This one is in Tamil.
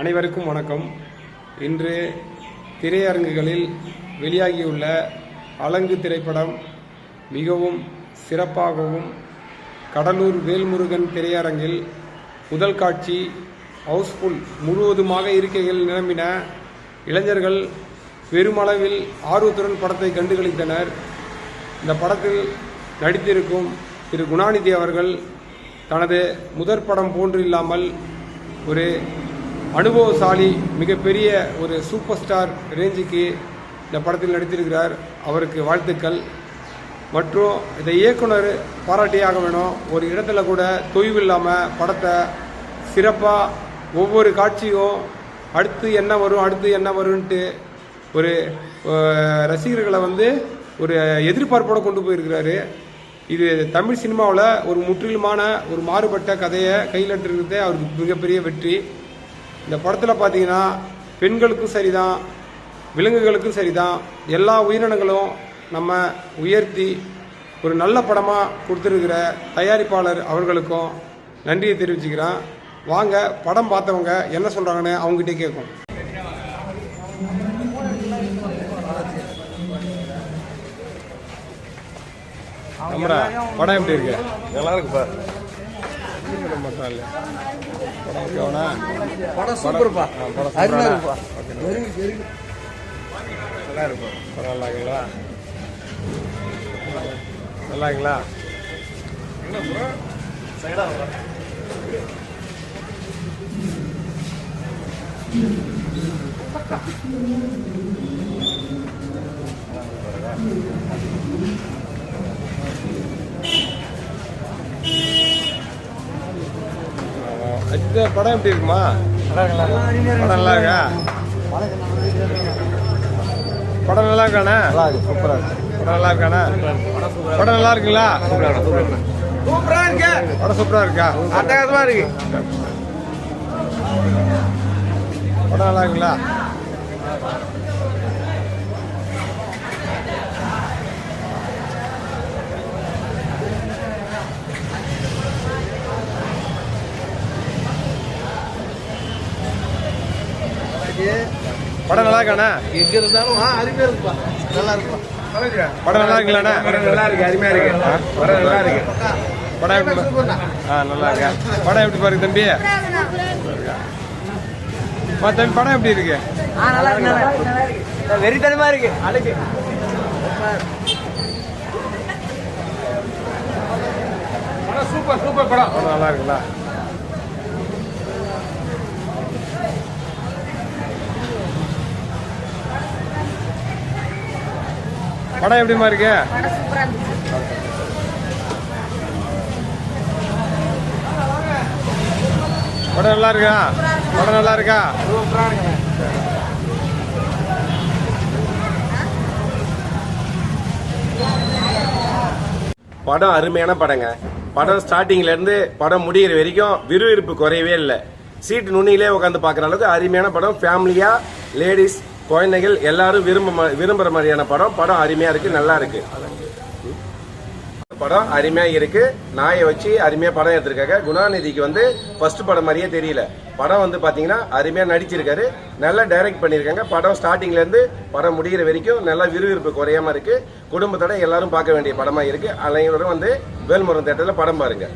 அனைவருக்கும் வணக்கம். இன்று திரையரங்குகளில் வெளியாகியுள்ள அலங்கு திரைப்படம் மிகவும் சிறப்பாகவும் கடலூர் வேல்முருகன் திரையரங்கில் முதல் காட்சி ஹவுஸ்ஃபுல் முழுவதுமாக இருக்கைகள் நிரம்பின இளைஞர்கள் பெருமளவில் ஆர்வத்துடன் படத்தை கண்டுகளித்தனர். இந்த படத்தில் நடித்திருக்கும் திரு குணாநிதி அவர்கள் தனது முதற் படம் போன்று இல்லாமல் ஒரு அனுபவசாலி மிகப்பெரிய ஒரு சூப்பர் ஸ்டார் ரேஞ்சுக்கு இந்த படத்தில் நடித்திருக்கிறார். அவருக்கு வாழ்த்துக்கள். மற்றும் இந்த இயக்குனர் பாராட்டியாக வேணும். ஒரு இடத்துல கூட தொய்வு இல்லாமல் படத்தை சிறப்பாக ஒவ்வொரு காட்சியும் அடுத்து என்ன வரும் அடுத்து என்ன வரும்ன்ட்டு ஒரு ரசிகர்களை வந்து ஒரு எதிர்பார்ப்போடு கொண்டு போயிருக்கிறாரு. இது தமிழ் சினிமாவில் ஒரு முற்றிலுமான ஒரு மாறுபட்ட கதையை கையில் எடுத்துருக்கிறதே அவருக்கு மிகப்பெரிய வெற்றி. இந்த படத்தில் பார்த்தீங்கன்னா பெண்களுக்கும் சரிதான் விலங்குகளுக்கும் சரிதான். எல்லா உயிரினங்களும் நம்ம உயர்த்தி ஒரு நல்ல படமாக கொடுத்துருக்கிற தயாரிப்பாளர் அவர்களுக்கும் நன்றியை தெரிவிச்சுக்கிறேன். வாங்க படம் பார்த்தவங்க என்ன சொல்கிறாங்கன்னு அவங்ககிட்டே கேட்கும் நம்மடா படம் எப்படி இருக்கு? நல்லா மட்டும் இல்லை. படம் ஓகேவாண்ணா படம் சூப்பர்ப்பா. படம் அருமையா சூப்பராண்ணா? இருக்குப்பா நல்லா இருக்கும். படம் நல்லா இருக்குங்களா நல்லா இருக்குங்களா இந்த படம் எப்படி இருக்குமா? படம் நல்லா இருக்கா படம் நல்லா இருக்காண்ணா நல்லா இருக்கு சூப்பரா இருக்கு படம் நல்லா இருக்காண்ணா படம் நல்லா இருக்குங்களா சூப்பரா இருக்கு. படம் சூப்பரா இருக்கா? அட்டகாசமா இருக்கு. படம் நல்லா இருக்குங்களா படம் நல்லா இருக்காண்ணா எங்க இருந்தாலும் அருமையா இருக்குப்பா. நல்லா இருக்குப்பா படம் நல்லா இருக்குங்களாண்ணா படம் நல்லா இருக்கு அருமையா இருக்கு. படம் நல்லா இருக்கு படம் எப்படி ஆ நல்லா இருக்கா படம் எப்படி பாருங்க தம்பி? தம்பி படம் எப்படி இருக்கு? ஆ நல்லா இருக்கு நல்லா இருக்கு வெறித்தனமா இருக்கு. அழகு. சூப்பர் சூப்பர் படம். படம் நல்லா இருக்குங்களா படம் எப்படிமா இருக்கு? படம் நல்லா இருக்கா படம் நல்லா இருக்கா? சூப்பரா இருக்கு? படம் அருமையான படங்க. படம் ஸ்டார்டிங்ல இருந்து படம் முடிகிற வரைக்கும் விறுவிறுப்பு குறையவே இல்லை. சீட்டு நுனியிலே உட்காந்து பார்க்குற அளவுக்கு அருமையான படம். ஃபேமிலியா லேடிஸ் குழந்தைகள் எல்லாரும் விரும்ப விரும்புகிற மாதிரியான படம். படம் அருமையா இருக்கு நல்லா இருக்கு. படம் அருமையா இருக்கு. நாயை வச்சு அருமையா படம் எடுத்திருக்காங்க. குணாநிதிக்கு வந்து ஃபர்ஸ்ட் படம் மாதிரியே தெரியல. படம் வந்து பாத்தீங்கன்னா அருமையா நடிச்சிருக்காரு. நல்லா டைரக்ட் பண்ணியிருக்காங்க படம் ஸ்டார்டிங்ல இருந்து படம் முடிகிற வரைக்கும் நல்லா விறுவிறுப்பு குறையாம இருக்கு. குடும்பத்தோட எல்லாரும் பார்க்க வேண்டிய படமா இருக்கு. அனைவரும் வந்து வேல்முருகன் தேட்டர்ல படம் பாருங்க.